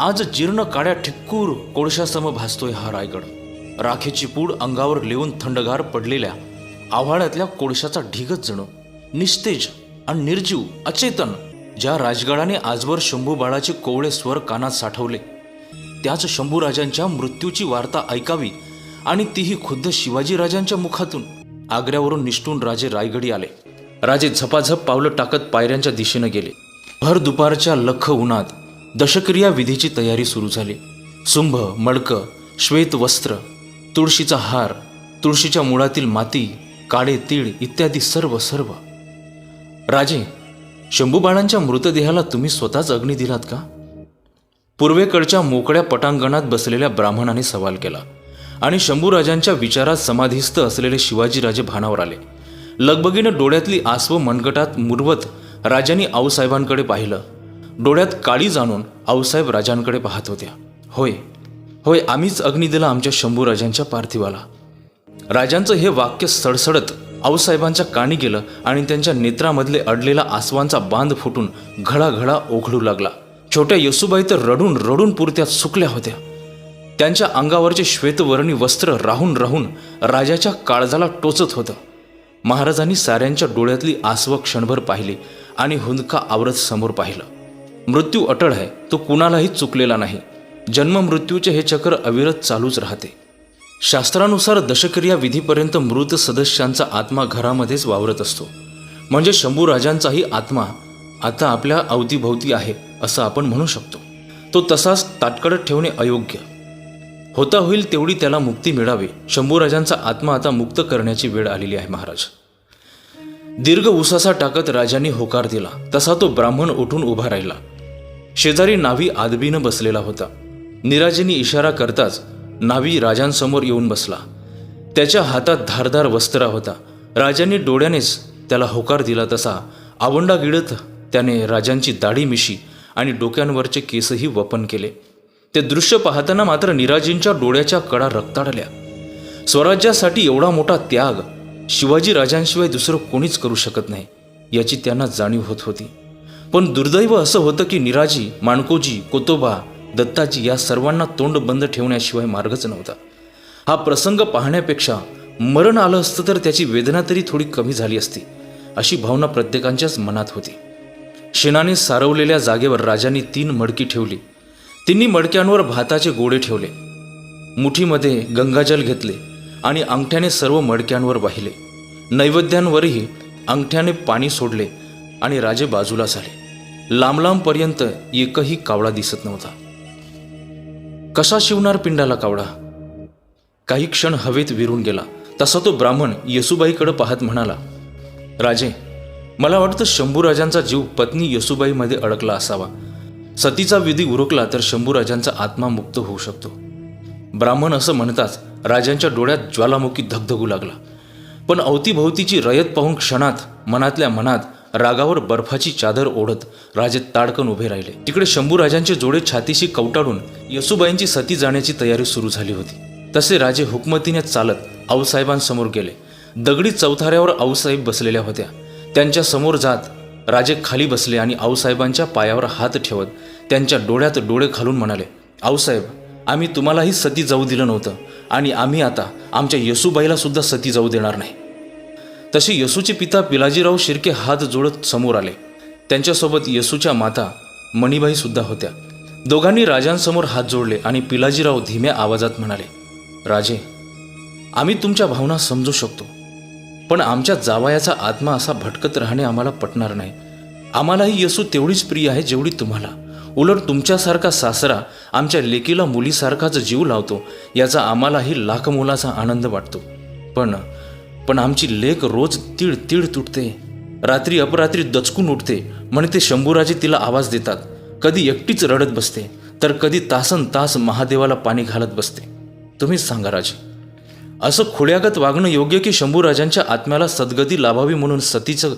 आज जीर्ण काड्या ठिक्कूर कोळशासम भासतोय हा रायगड. राखेची पूड अंगावर लिहून थंडगार पडलेल्या आव्हाळ्यातल्या कोळशाचा ढिगच जणू निस्तेज आणि निर्जीव अचेतन ज्या राजगडाने आजवर शंभू बाळाचे कोवळे स्वर कानात साठवले त्याच शंभूराजांच्या मृत्यूची वार्ता ऐकावी आणि तीही खुद्द शिवाजीराजांच्या मुखातून आग्र्यावरून निष्ठून राजे रायगडी आले. राजे झपाझप पावलं टाकत पायऱ्यांच्या दिशेनं गेले. भर दुपारच्या लख उन्हात दशक्रिया विधीची तयारी सुरू झाली. सुंभ मडकं श्वेत वस्त्र तुळशीचा हार तुळशीच्या मुळातील माती काळे तीळ इत्यादी सर्व सर्व. राजे शंभूबाळांच्या मृतदेहाला तुम्ही स्वतःच अग्नी दिलात का? पूर्वेकडच्या मोकळ्या पटांगणात बसलेल्या ब्राह्मणाने सवाल केला आणि शंभूराजांच्या विचारात समाधीस्थ असलेले शिवाजीराजे भानावर आले. लगबगीनं डोळ्यातली आसव मनगटात मुरवत राजांनी आऊसाहेबांकडे पाहिलं. डोळ्यात काळी जाणून आऊसाहेब राजांकडे पाहत होत्या. होय होय आम्हीच अग्नी दिला आमच्या शंभू राजांच्या पार्थिवाला. राजांचं हे वाक्य सडसडत आऊसाहेबांच्या काणी गेलं आणि त्यांच्या नेत्रामधले अडलेला आसवांचा बांध फुटून घळाघळा ओघळू लागला. छोट्या येसुबाई तर रडून रडून पुरत्या सुकल्या होत्या. त्यांच्या अंगावरचे श्वेतवर्णी वस्त्र राहून राहून राजाच्या काळजाला टोचत होतं. महाराजांनी साऱ्यांच्या डोळ्यातली आसवं क्षणभर पाहिली आणि हुंदका आवरत समोर पाहिलं. मृत्यू अटळ आहे तो कुणालाही चुकलेला नाही. जन्म मृत्यूचे हे चक्र अविरत चालूच राहते. शास्त्रानुसार दशक्रिया विधीपर्यंत मृत सदस्यांचा आत्मा घरामध्येच वावरत असतो. म्हणजे शंभूराजांचाही आत्मा आता आपल्या अवतीभोवती आहे असं आपण म्हणू शकतो. तो तसाच ताटकडत ठेवणे अयोग्य. होता होईल तेवढी त्याला मुक्ती मिळावी शंभूराजांचा आत्मा आता मुक्त करण्याची वेळ आलेली आहे महाराज. दीर्घ उसासा टाकत राजांनी होकार दिला. तसा तो ब्राह्मण उठून उभा राहिला. शेजारी नावी आदबीनं बसलेला होता. निराजींनी इशारा करताच नावी राजांसमोर येऊन बसला. त्याच्या हातात धारदार वस्त्रा होता. राजांनी डोळ्यानेच त्याला होकार दिला तसा आवंडा गिळत त्याने राजांची दाढी मिशी आणि डोक्यांवरचे केसही वपन केले. ते दृश्य पाहताना मात्र निराजींच्या डोळ्याच्या कडा रक्ताडल्या. स्वराज्यासाठी एवढा मोठा त्याग शिवाजी राजांशिवाय दुसरं कोणीच करू शकत नाही याची त्यांना जाणीव होत होती. पण दुर्दैव असं होतं की निराजी माणकोजी कोतोबा दत्ताजी या सर्वांना तोंड बंद ठेवण्याशिवाय मार्गच नव्हता. हा प्रसंग पाहण्यापेक्षा मरण आलं असतं तर त्याची वेदना तरी थोडी कमी झाली असती अशी भावना प्रत्येकांच्याच मनात होती. शेणाने सारवलेल्या जागेवर राजांनी तीन मडकी ठेवली. तिन्ही मडक्यांवर भाताचे गोडे ठेवले. मुठीमध्ये गंगाजल घेतले आणि अंगठ्याने सर्व मडक्यांवर वाहिले. नैवेद्यांवरही अंगठ्याने पाणी सोडले. आणि राजे बाजूला झाले. लांब लांबपर्यंत एकही कावळा दिसत नव्हता. कसा शिवणार पिंडाला कावळा? काही क्षण हवेत विरून गेला. तसा तो ब्राह्मण येसुबाईकडे पाहत म्हणाला राजे मला वाटतं शंभूराजांचा जीव पत्नी येसुबाईमध्ये अडकला असावा. सतीचा विधी उरकला तर शंभूराजांचा आत्मा मुक्त होऊ शकतो. ब्राह्मण असं म्हणताच राजांच्या डोळ्यात ज्वालामुखी धगधगू लागला. पण अवतीभोवतीची रयत पाहून क्षणात मनातल्या मनात रागावर बर्फाची चादर ओढत राजे ताडकन उभे राहिले. तिकडे शंभूराजांचे जोडे छातीशी कवटाळून येसुबाईंची सती जाण्याची तयारी सुरू झाली होती. तसे राजे हुकमतीने चालत आऊसाहेबांसमोर गेले. दगडी चौथाऱ्यावर आऊसाहेब बसलेल्या होत्या. त्यांच्यासमोर जात राजे खाली बसले आणि आऊसाहेबांच्या पायावर हात ठेवत त्यांच्या डोळ्यात डोळे घालून म्हणाले आऊसाहेब आम्ही तुम्हालाही सती जाऊ दिलं नव्हतं आणि आम्ही आता आमच्या येसुबाईला सुद्धा सती जाऊ देणार नाही. तसे येसूचे पिता पिलाजीराव शिर्के हात जोडत समोर आले. त्यांच्यासोबत येसूच्या माता मणिबाई सुद्धा होत्या. दोघांनी राजांसमोर हात जोडले आणि पिलाजीराव धीम्या आवाजात म्हणाले राजे आम्ही तुमच्या भावना समजू शकतो पण आमच्या जावायाचा आत्मा असा भटकत राहणे आम्हाला पटणार नाही. आम्हालाही येसू तेवढीच प्रिय आहे जेवढी तुम्हाला. उलट तुमच्यासारखा सासरा आमच्या लेकीला मुलीसारखाच जीव लावतो याचा आम्हालाही लाख मोलाचा आनंद वाटतो. पण पण आमची लेक रोज तीळ तीळ तुटते. रात्री अपरात्री दचकून उठते. म्हणते शंभूराजे तिला आवाज देतात. कधी एकटीच रडत बसते तर कधी तासन तास महादेवाला पाणी घालत बसते. तुम्हीच सांगा राजे. असं खुळ्यागत वागणं योग्य की शंभूराजांच्या आत्म्याला सद्गती लाभावी म्हणून सतीचं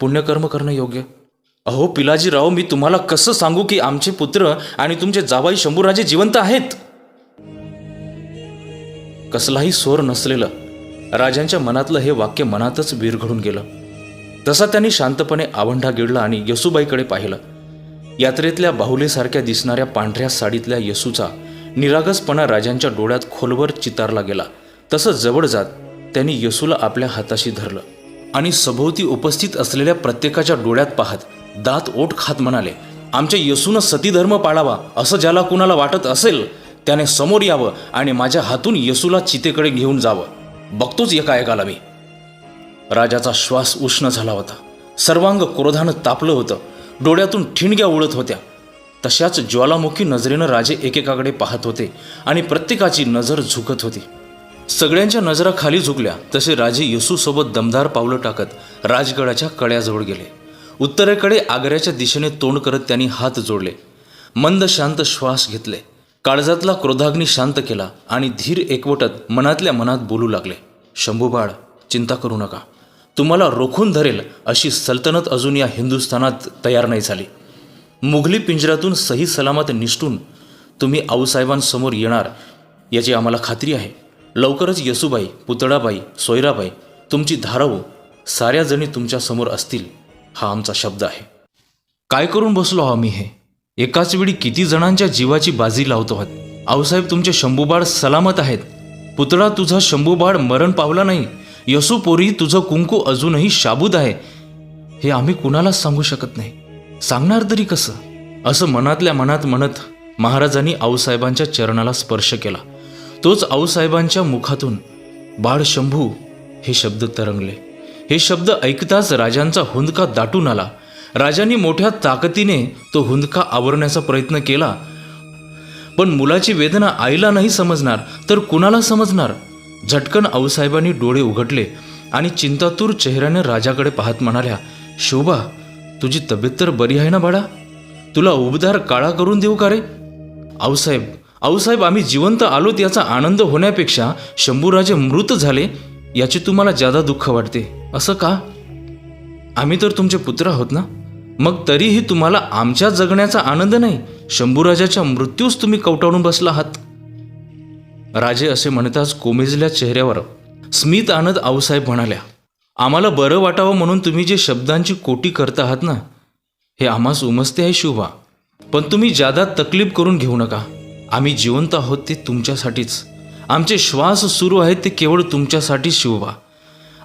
पुण्यकर्म करणं योग्य? अहो पिलाजीराव मी तुम्हाला कसं सांगू की आमचे पुत्र आणि तुमचे जावाई शंभूराजे जिवंत आहेत? कसलाही सोर नसलेलं राजांच्या मनातलं हे वाक्य मनातच विरघडून गेलं. तसा त्यांनी शांतपणे आवंढा गिळला आणि येसुबाईकडे पाहिलं. यात्रेतल्या बाहुलेसारख्या दिसणाऱ्या पांढऱ्या साडीतल्या येसूचा निरागसपणा राजांच्या डोळ्यात खोलवर चितारला गेला. तसं जवळ जात त्यांनी येसूला आपल्या हाताशी धरलं. आणि सभोवती उपस्थित असलेल्या प्रत्येकाच्या डोळ्यात पाहत दात ओठ खात म्हणाले आमच्या येसूनं सतीधर्म पाळावा असं ज्याला कुणाला वाटत असेल त्याने समोर यावं आणि माझ्या हातून येसूला चितेकडे घेऊन जावं. बघतोच एका एकाला मी. राजाचा श्वास उष्ण झाला होता. सर्वांग क्रोधानं तापलं होतं. डोळ्यातून ठिणग्या उडत होत्या. तशाच ज्वालामुखी नजरेनं राजे एकेकाकडे पाहत होते आणि प्रत्येकाची नजर झुकत होती. सगळ्यांच्या नजरा खाली झुकल्या तसे राजे येसूसोबत दमदार पावलं टाकत राजगडाच्या कड्याजवळ गेले. उत्तरेकडे आग्र्याच्या दिशेने तोंड करत त्यांनी हात जोडले. मंद शांत श्वास घेतले. काळजातला क्रोधाग्नी शांत केला आणि धीर एकवटत मनातल्या मनात बोलू लागले शंभूबाळ चिंता करू नका. तुम्हाला रोखून धरेल अशी सल्तनत अजून या हिंदुस्थानात तयार नाही झाली. मुघली पिंजऱ्यातून सही सलामत निष्ठून तुम्ही आऊसाहेबांसमोर येणार याची आम्हाला खात्री आहे. लवकरच यसुबाई पुतळाबाई सोयराबाई तुमची धारावू साऱ्या जणी तुमच्यासमोर असतील हा आमचा शब्द आहे. काय करून बसलो आम्ही हे? एकाच वेळी किती जणांच्या जीवाची बाजी लावतो आहात. आऊसाहेब तुमचे शंभूबाळ सलामत आहेत. पुतळा तुझा शंभूबाळ मरण पावला नाही. यसूपोरी तुझं कुंकू अजूनही शाबूत आहे. हे आम्ही कुणालाच सांगू शकत नाही. सांगणार तरी कसं? असं मनातल्या मनात म्हणत महाराजांनी आऊसाहेबांच्या चरणाला स्पर्श केला. तोच आऊसाहेबांच्या मुखातून बाळ शंभू हे शब्द तरंगले. हे शब्द ऐकताच राजांचा हुंदका दाटून आला. राजांनी मोठ्या ताकदीने तो हुंदका आवरण्याचा प्रयत्न केला. पण मुलाची वेदना आईला नाही समजणार तर कुणाला समजणार? झटकन आऊसाहेबांनी डोळे उघडले आणि चिंतातूर चेहऱ्याने राजाकडे पाहत म्हणाल्या शोभा तुझी तब्येत तर बरी आहे ना बाळा? तुला उबदार काळा करून देऊ का रे? आऊसाहेब आऊसाहेब आम्ही जिवंत आलोत याचा आनंद होण्यापेक्षा शंभूराजे मृत झाले याचे तुम्हाला जादा दुःख वाटते असं का? आम्ही तर तुमचे पुत्र आहोत ना? मग तरीही तुम्हाला आमच्या जगण्याचा आनंद नाही? शंभूराजाच्या मृत्यूस तुम्ही कवटाळून बसला आहात. राजे असे म्हणताच कोमेजल्या चेहऱ्यावर स्मित आनंद आऊसाहेब म्हणाल्या आम्हाला बरं वाटावं म्हणून तुम्ही जे शब्दांची कोटी करता आहात ना हे आम्हास उमसते आहे शुभा. पण तुम्ही जादा तकलीफ करून घेऊ नका. आम्ही जिवंत आहोत ते तुमच्यासाठीच. आमचे श्वास सुरू आहेत ते केवळ तुमच्यासाठीच शिवबा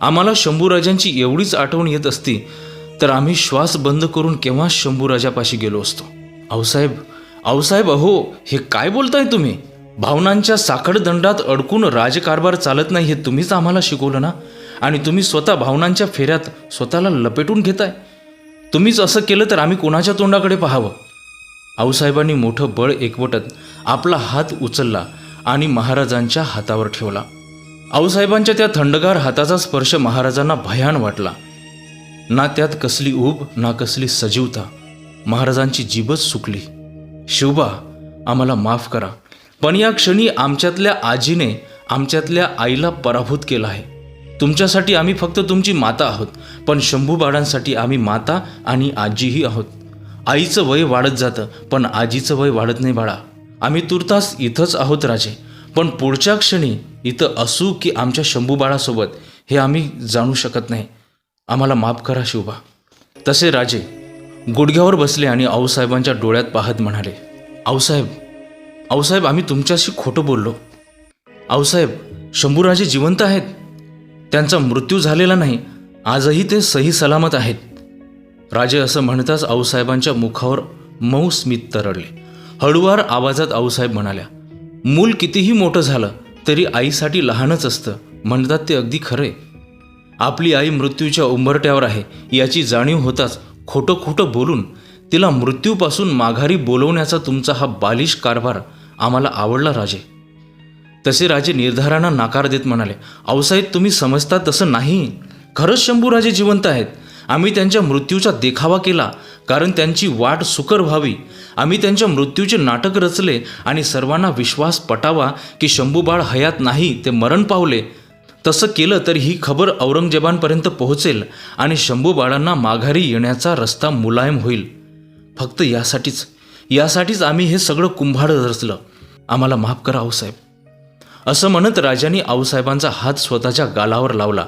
आम्हाला शंभूराजांची एवढीच आठवण येत असती तर आम्ही श्वास बंद करून केव्हा शंभूराजापाशी गेलो असतो? आऊसाहेब आऊसाहेब अहो हे काय बोलताय तुम्ही? भावनांच्या साखळदंडात अडकून राजकारभार चालत नाही हे तुम्हीच आम्हाला शिकवलं ना? आणि तुम्ही स्वतः भावनांच्या फेऱ्यात स्वतःला लपेटून घेताय? तुम्हीच असं केलं तर आम्ही कोणाच्या तोंडाकडे पाहावं? आऊसाहेबांनी मोठं बळ एकवटत आपला हात उचलला आणि महाराजांच्या हातावर ठेवला. आऊसाहेबांच्या त्या थंडगार हाताचा स्पर्श महाराजांना भयान वाटला. ना त्यात कसली ऊब ना कसली सजीवता. महाराजांची जीबच सुकली. शिवबा आम्हाला माफ करा. पण या क्षणी आमच्यातल्या आजीने आमच्यातल्या आईला पराभूत केला आहे. तुमच्यासाठी आम्ही फक्त तुमची माता आहोत. पण शंभू बाळांसाठी आम्ही माता आणि आजीही आहोत. आईचं वय वाढत जातं पण आजीचं वय वाढत नाही बाळा. आम्ही तुर्तास इथंच आहोत राजे. पण पुढच्या क्षणी इथं असू की आमच्या शंभू बाळासोबत हे आम्ही जाणू शकत नाही. आम्हाला माफ करा शिवबा. तसे राजे गुडघ्यावर बसले आणि आऊसाहेबांच्या डोळ्यात पाहत म्हणाले आऊसाहेब आऊसाहेब आम्ही तुमच्याशी खोटं बोललो. आऊसाहेब शंभूराजे जिवंत आहेत. त्यांचा मृत्यू झालेला नाही. आजही ते सही सलामत आहेत. राजे असं म्हणताच आऊसाहेबांच्या मुखावर मऊ स्मित तरळले हळुवार आवाजात आऊसाहेब म्हणाल्या मूल कितीही मोठं झालं तरी आईसाठी लहानच असतं. म्हणतात ते अगदी खरे आपली आई मृत्यूच्या उंबरट्यावर आहे याची जाणीव होताच खोटं खोटं बोलून तिला मृत्यूपासून माघारी बोलवण्याचा तुमचा हा बालिश कारभार आम्हाला आवडला राजे. तसे राजे निर्धारांना नाकार देत म्हणाले अवसाहेब तुम्ही समजता तसं नाही. खरंच शंभूराजे जिवंत आहेत. आम्ही त्यांच्या मृत्यूचा देखावा केला कारण त्यांची वाट सुकर व्हावी. आम्ही त्यांच्या मृत्यूचे नाटक रचले आणि सर्वांना विश्वास पटावा की शंभूबाळ हयात नाही ते मरण पावले. तसं केलं तर ही खबर औरंगजेबांपर्यंत पोहोचेल आणि शंभूबाळांना माघारी येण्याचा रस्ता मुलायम होईल. फक्त यासाठीच यासाठीच आम्ही हे सगळं कुंभाड रचलं. आम्हाला माफ करा आऊसाहेब. असं म्हणत राजांनी आऊसाहेबांचा हात स्वतःच्या गालावर लावला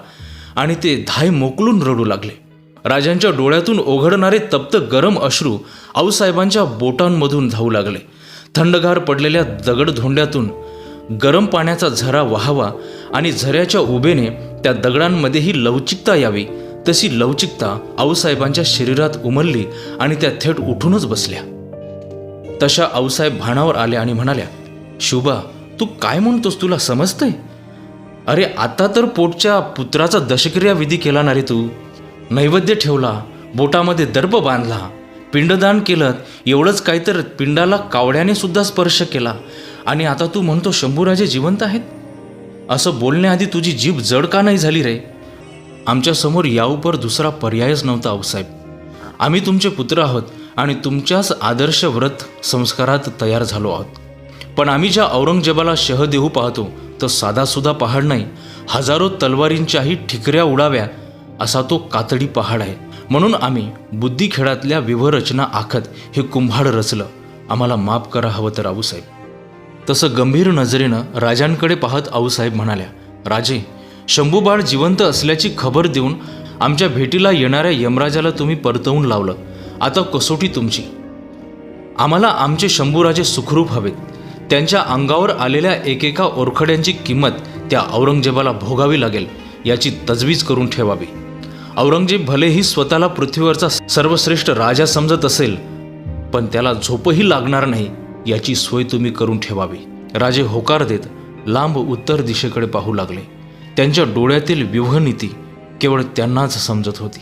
आणि ते धाय मोकलून रडू लागले. राजांच्या डोळ्यातून ओघडणारे तप्त गरम अश्रू आऊसाहेबांच्या बोटांमधून धावू लागले. थंडगार पडलेल्या दगडधोंड्यातून गरम पाण्याचा झरा व्हावा आणि झऱ्याच्या उभेने त्या दगडांमध्येही लवचिकता यावी तशी लवचिकता आऊसाहेबांच्या शरीरात उमलली आणि त्या थेट उठूनच बसल्या. तशा आऊसाहेब भानावर आल्या आणि म्हणाल्या शुभा तू काय म्हणतोस तुला समजतंय? अरे आता तर पोटच्या पुत्राचा दशक्रिया विधी केला ना रे तू. नैवेद्य ठेवला बोटामध्ये दर्प बांधला. पिंडदान केलं एवढंच काय तर पिंडाला कावड्याने सुद्धा स्पर्श केला. आणि आता तू म्हणतो शंभूराजे जिवंत आहेत? असं बोलण्याआधी तुझी जीभ जड का नाही झाली रे? आमच्यासमोर याउपर दुसरा पर्यायच नव्हता आऊसाहेब आम्ही तुमचे पुत्र आहोत आणि तुमच्याच आदर्श व्रत संस्कारात तयार झालो आहोत. पण आम्ही ज्या औरंगजेबाला शह देऊ पाहतो तो साधासुद्धा पहाड नाही. हजारो तलवारींच्याही ठिकऱ्या उडाव्या असा तो कातडी पहाड आहे. म्हणून आम्ही बुद्धिखेळातल्या विवरचना आखत हे कुंभाड रचलं. आम्हाला माफ करा हवं तर आऊसाहेब. तसं गंभीर नजरेनं राजांकडे पाहत आऊसाहेब म्हणाल्या राजे शंभूबाळ जिवंत असल्याची खबर देऊन आमच्या भेटीला येणाऱ्या यमराजाला तुम्ही परतवून लावलं. आता कसोटी तुमची. आम्हाला आमचे शंभूराजे सुखरूप हवेत. त्यांच्या अंगावर आलेल्या एकेका ओरखड्यांची किंमत त्या औरंगजेबाला भोगावी लागेल याची तजवीज करून ठेवावी. औरंगजेब भलेही स्वतःला पृथ्वीवरचा सर्वश्रेष्ठ राजा समजत असेल पण त्याला झोपही लागणार नाही याची सोय तुम्ही करून ठेवावी. राजे होकार देत लांब उत्तर दिशेकडे पाहू लागले. त्यांच्या डोळ्यातील व्यूहनीती केवळ त्यांनाच समजत होती.